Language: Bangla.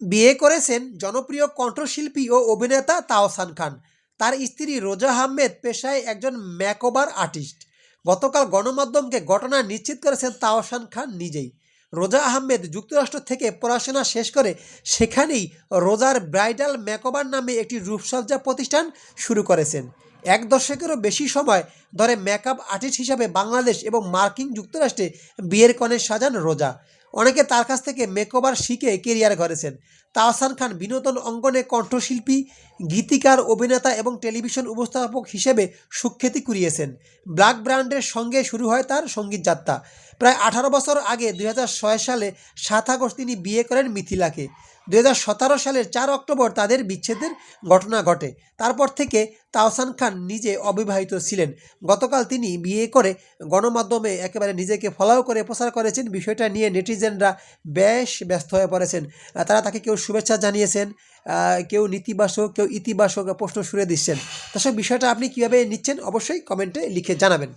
বিয়ে করেছেন জনপ্রিয় কণ্ঠশিল্পী ও অভিনেতা তাওসান খান। তার স্ত্রী রোজা আহমেদ পেশায় একজন ম্যাকওভার আর্টিস্ট। গতকাল গণমাধ্যমকে ঘটনা নিশ্চিত করেছেন তাওসান খান নিজেই। রোজা আহমেদ যুক্তরাষ্ট্র থেকে পড়াশোনা শেষ করে সেখানেই রোজার ব্রাইডাল মেকওভার নামে একটি রূপসজ্জা প্রতিষ্ঠান শুরু করেছেন। এক দশকেরও বেশি সময় ধরে মেকআপ আর্টিস্ট হিসাবে বাংলাদেশ এবং মার্কিন যুক্তরাষ্ট্রে বিয়ের কনে সাজান রোজা। অনেকে তার কাছ থেকে মেকওভার শিখে কেরিয়ার গড়েছেন। তাহসান খান বিনোদন অঙ্গনে কণ্ঠশিল্পী, গীতিকার, অভিনেতা এবং টেলিভিশন উপস্থাপক হিসেবে সুখ্যাতি কুড়িয়েছেন। ব্ল্যাক ব্র্যান্ডের সঙ্গে শুরু হয় তার সংগীত যাত্রা। প্রায় আঠারো বছর আগে দু হাজার ছয় সালে সাত আগস্ট তিনি বিয়ে করেন মিথিলাকে। দু হাজার সতেরো সালের চার অক্টোবর তাদের বিচ্ছেদের ঘটনা ঘটে। তারপর থেকে তাওসান খান নিজে অবিবাহিত ছিলেন। গতকাল তিনি বিয়ে করে গণমাধ্যমে একেবারে নিজেকে ফলাও করে প্রচার করেছেন। বিষয়টা নিয়ে নেটিজেনরা বেশ ব্যস্ত হয়ে পড়েছেন। তারা তাকে কেউ শুভেচ্ছা জানিয়েছেন কেউ নেতিবাচক, কেউ ইতিবাচক প্রশ্ন সুরে দিচ্ছেন। দর্শক, বিষয়টা আপনি কীভাবে নিচ্ছেন অবশ্যই কমেন্টে লিখে জানাবেন।